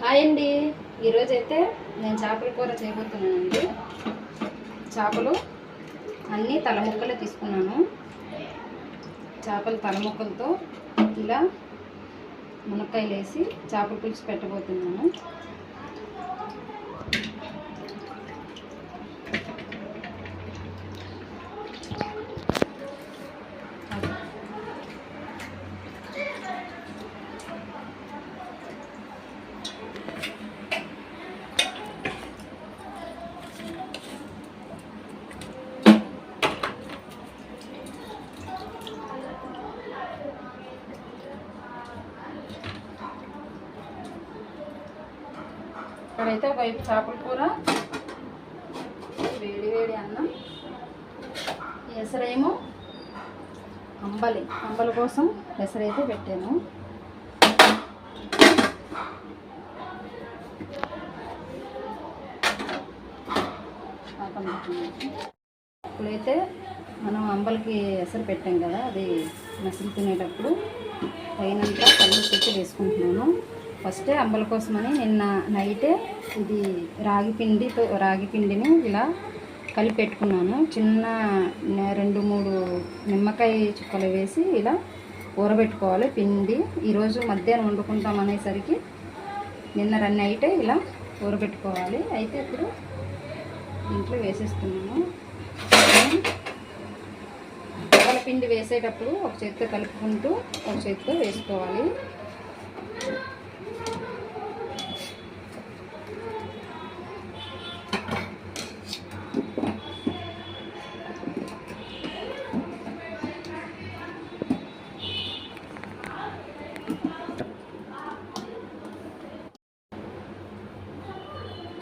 Hi అండి. ఈరోజు అయితే నేను చేపల కూర చేయబోతున్నానండి. చేపలు అన్నీ తల ముక్కలు తీసుకున్నాను. చేపల తల ముక్కలతో ఇలా మునక్కాయలు వేసి చేపల పులుసు పెట్టబోతున్నాను. ఇక్కడైతే ఒకవైపు చేపల కూర వేడి వేడి అన్నం ఎసరేమో అంబలి. అంబలి కోసం ఎసరైతే పెట్టాను. ఇప్పుడైతే మనం అంబలికి ఎసరు పెట్టాం కదా అది మసిలి తినేటప్పుడు పైనంతా కళ్ళు పెట్టి వేసుకుంటున్నాను. ఫస్ట్ అంబల కోసమని నిన్న నైటే ఇది రాగి పిండితో రాగి పిండిని ఇలా కలిపి పెట్టుకున్నాను. చిన్న రెండు మూడు నిమ్మకాయ చుక్కలు వేసి ఇలా ఊరబెట్టుకోవాలి పిండి. ఈరోజు మధ్యాహ్నం వండుకుంటాం అనేసరికి నిన్న రన్ అయితే ఇలా ఊరబెట్టుకోవాలి. అయితే ఇప్పుడు ఇంట్లో వేసేస్తున్నాను. పిండి వేసేటప్పుడు ఒక చేతితో కలుపుకుంటూ ఒక చేతితో వేసుకోవాలి.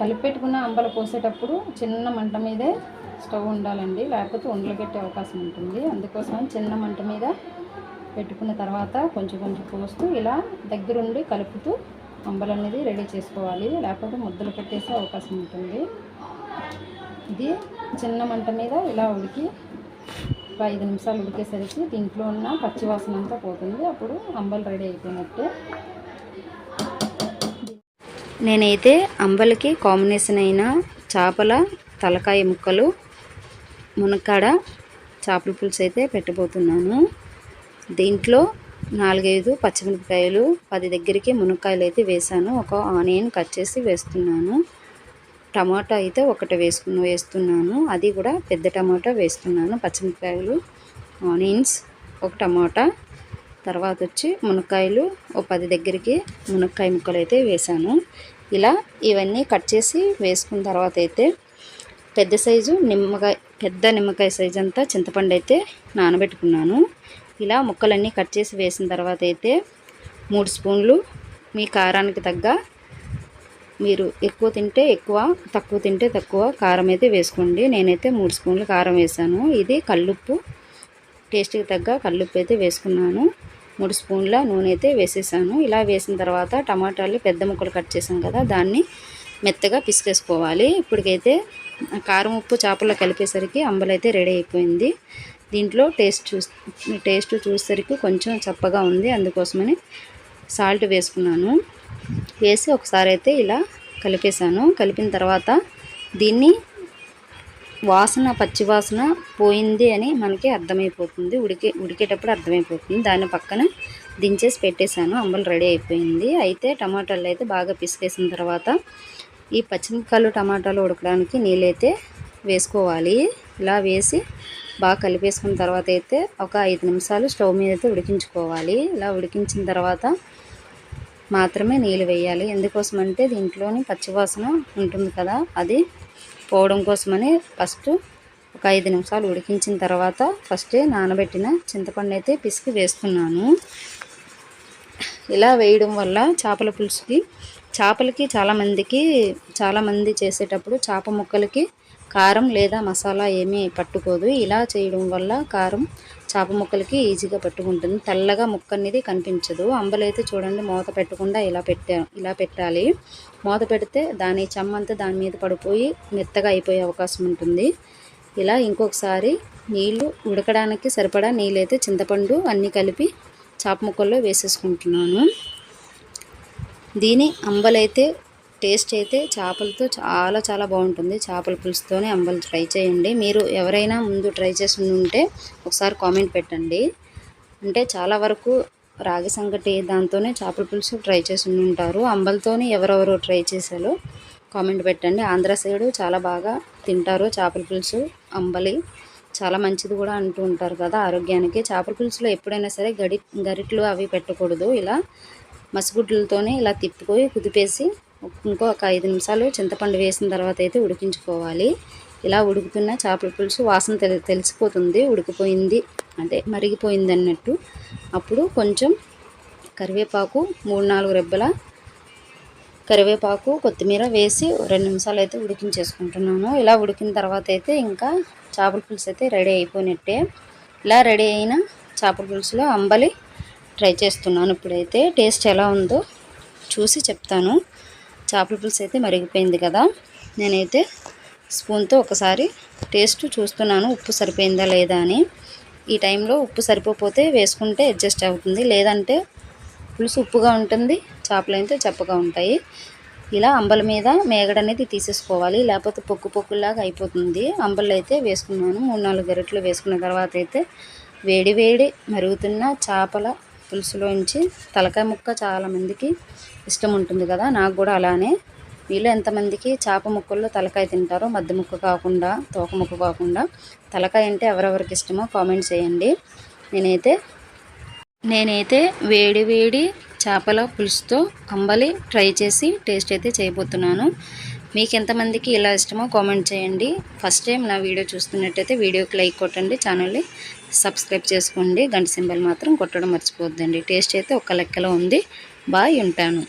కలిపెట్టుకున్న అంబలు పోసేటప్పుడు చిన్న మంట మీదే స్టవ్ ఉండాలండి. లేకపోతే ఉండలు పెట్టే అవకాశం ఉంటుంది. అందుకోసం చిన్న మంట మీద పెట్టుకున్న తర్వాత కొంచెం కొంచెం పోస్తూ ఇలా దగ్గరుండి కలుపుతూ అంబలు అనేది రెడీ చేసుకోవాలి. లేకపోతే ముద్దలు పెట్టేసే అవకాశం ఉంటుంది. ఇది చిన్న మంట మీద ఇలా ఉడికి ఒక ఐదు నిమిషాలు ఉడికేసరికి దీంట్లో ఉన్న పచ్చివాసన అంతా పోతుంది. అప్పుడు అంబలు రెడీ అయిపోయినట్టే. నేనైతే అంబలికి కాంబినేషన్ అయిన చేపల తలకాయ ముక్కలు మునక్కాడ చేపల పులుసు అయితే పెట్టబోతున్నాను. దీంట్లో నాలుగైదు పచ్చిమిరపకాయలు పది దగ్గరికి మునక్కాయలు అయితే వేసాను ఒక ఆనియన్ కట్ చేసి వేస్తున్నాను. టమాటా అయితే ఒకటి వేసుకుని వేస్తున్నాను. అది కూడా పెద్ద టమాటా వేస్తున్నాను. పచ్చిమిరపకాయలు ఆనియన్స్ ఒక టమాటా. తర్వాత వచ్చి మునక్కాయలు ఓ పది దగ్గరికి మునక్కాయ ముక్కలు అయితే వేసాను ఇలా ఇవన్నీ కట్ చేసి వేసుకున్న తర్వాత అయితే పెద్ద సైజు నిమ్మకాయ పెద్ద నిమ్మకాయ సైజు అంతా చింతపండు అయితే నానబెట్టుకున్నాను. ఇలా ముక్కలన్నీ కట్ చేసి వేసిన తర్వాత అయితే మూడు స్పూన్లు మీ కారానికి తగ్గ మీరు ఎక్కువ తింటే ఎక్కువ తక్కువ తింటే తక్కువ కారం అయితే వేసుకోండి. నేనైతే మూడు స్పూన్లు కారం వేసాను. ఇది కల్లుప్పు. టేస్ట్కి తగ్గ కల్లుప్పు అయితే వేసుకున్నాను. మూడు స్పూన్ల నూనె అయితే వేసేసాను. ఇలా వేసిన తర్వాత టమాటాలు పెద్ద ముక్కలు కట్ చేసాం కదా దాన్ని మెత్తగా పిసికేసుకోవాలి. ఇప్పటికైతే కారం ఉప్పు చేపల్లో కలిపేసరికి అంబలైతే రెడీ అయిపోయింది. దీంట్లో టేస్ట్ చూ టేస్ట్ చూసేసరికి కొంచెం చప్పగా ఉంది. అందుకోసమని సాల్ట్ వేసుకున్నాను. వేసి ఒకసారి అయితే ఇలా కలిపేశాను. కలిపిన తర్వాత దీన్ని వాసన పచ్చి వాసన పోయింది అని మనకి అర్థమైపోతుంది. ఉడికే ఉడికేటప్పుడు అర్థమైపోతుంది. దాని పక్కన దించేసి పెట్టేశాను. అంబలు రెడీ అయిపోయింది. అయితే టమాటాలు అయితే బాగా పిసికేసిన తర్వాత ఈ పచ్చిమిరపకాయలు టమాటాలు ఉడకడానికి నీళ్ళైతే వేసుకోవాలి. ఇలా వేసి బాగా కలిపేసుకున్న తర్వాత అయితే ఒక ఐదు నిమిషాలు స్టవ్ మీద అయితే ఉడికించుకోవాలి. ఇలా ఉడికించిన తర్వాత మాత్రమే నీళ్ళు వేయాలి. ఎందుకోసం అంటే దీంట్లోని పచ్చివాసన ఉంటుంది కదా అది పోవడం కోసమని ఫస్ట్ ఒక ఐదు నిమిషాలు ఉడికించిన తర్వాత ఫస్టే నానబెట్టిన చింతపండు అయితే పిసికి వేస్తున్నాను. ఇలా వేయడం వల్ల చేపల పులుసుకి చేపలకి చాలామందికి చాలామంది చేసేటప్పుడు చేప ముక్కలకి కారం లేదా మసాలా ఏమీ పట్టుకోదు. ఇలా చేయడం వల్ల కారం చేప ముక్కలకి ఈజీగా పట్టుకుంటుంది. తెల్లగా ముక్క అనేది కనిపించదు. అంబలైతే చూడండి మూత పెట్టకుండా ఇలా పెట్టా ఇలా పెట్టాలి. మూత పెడితే దాని చెమ్మంతా దాని మీద పడిపోయి మెత్తగా అయిపోయే అవకాశం ఉంటుంది. ఇలా ఇంకొకసారి నీళ్ళు ఉడకడానికి సరిపడా నీళ్ళైతే చింతపండు అన్నీ కలిపి చేప ముక్కల్లో వేసేసుకుంటున్నాను. దీని అంబలైతే టేస్ట్ అయితే చేపలతో చాలా చాలా బాగుంటుంది. చేపల పులుసుతోనే అంబలు ట్రై చేయండి. మీరు ఎవరైనా ముందు ట్రై చేసి ఉంటే ఒకసారి కామెంట్ పెట్టండి. అంటే చాలా వరకు రాగి సంగటి దాంతోనే చేపల పులుసు ట్రై చేసి ఉంటారు. అంబలతోనే ఎవరెవరు ట్రై చేశారో కామెంట్ పెట్టండి. ఆంధ్ర సైడు చాలా బాగా తింటారు చేపల పులుసు అంబలి. చాలా మంచిది కూడా అంటూ ఉంటారు కదా ఆరోగ్యానికి. చేపల పులుసులో ఎప్పుడైనా సరే గడి గరిట్లు అవి పెట్టకూడదు. ఇలా మసిగుడ్లతోనే ఇలా తిప్పుకొని కుదిపేసి ఇంకో ఒక ఐదు నిమిషాలు చింతపండు వేసిన తర్వాత అయితే ఉడికించుకోవాలి. ఇలా ఉడుకుతున్న చేపల పులుసు వాసన తెలి తెలిసిపోతుంది. ఉడికిపోయింది. అంటే మరిగిపోయింది అన్నట్టు అప్పుడు కొంచెం కరివేపాకు మూడు నాలుగు రెబ్బల కరివేపాకు కొత్తిమీర వేసి రెండు నిమిషాలు అయితే ఉడికించేసుకుంటున్నాను. ఇలా ఉడికిన తర్వాత అయితే ఇంకా చేపల పులుసు అయితే రెడీ అయిపోయినట్టే. ఇలా రెడీ అయిన చేపల పులుసులో అంబలి ట్రై చేస్తున్నాను. ఇప్పుడైతే టేస్ట్ ఎలా ఉందో చూసి చెప్తాను. చేపల పులుసు అయితే మరిగిపోయింది కదా. నేనైతే స్పూన్తో ఒకసారి టేస్ట్ చూస్తున్నాను ఉప్పు సరిపోయిందా లేదా అని. ఈ టైంలో ఉప్పు సరిపోతే వేసుకుంటే అడ్జస్ట్ అవుతుంది. లేదంటే పులుసు ఉప్పుగా ఉంటుంది చేపలు అయితే చప్పగా ఉంటాయి. ఇలా అంబల మీద మేగడ అనేది తీసేసుకోవాలి. లేకపోతే పొక్కు పొక్కులాగా అయిపోతుంది. అంబలు అయితే వేసుకున్నాను. మూడు నాలుగు గరిటెలు వేసుకున్న తర్వాత అయితే వేడి వేడి మరుగుతున్న చేపల పులుసులోంచి తలకాయ ముక్క చాలామందికి ఇష్టం ఉంటుంది కదా నాకు కూడా అలానే. వీళ్ళు ఎంతమందికి చేప ముక్కల్లో తలకాయ తింటారో మధ్య ముక్క కాకుండా తోక ముక్క కాకుండా తలకాయ అంటే ఎవరెవరికి ఇష్టమో కామెంట్ చేయండి. నేనైతే నేనైతే వేడి వేడి చేపల పులుసుతో అంబలి ట్రై చేసి టేస్ట్ అయితే చేయబోతున్నాను. మీకు ఎంతమందికి ఇలా ఇష్టమో కామెంట్ చేయండి. ఫస్ట్ టైం నా వీడియో చూస్తున్నట్టయితే వీడియోకి లైక్ కొట్టండి ఛానల్ని సబ్స్క్రైబ్ చేసుకోండి. గంట సింబల్ మాత్రం కొట్టడం మర్చిపోద్దండి టేస్ట్ అయితే ఒక లెక్కలో ఉంది. బాయ్ ఉంటాను.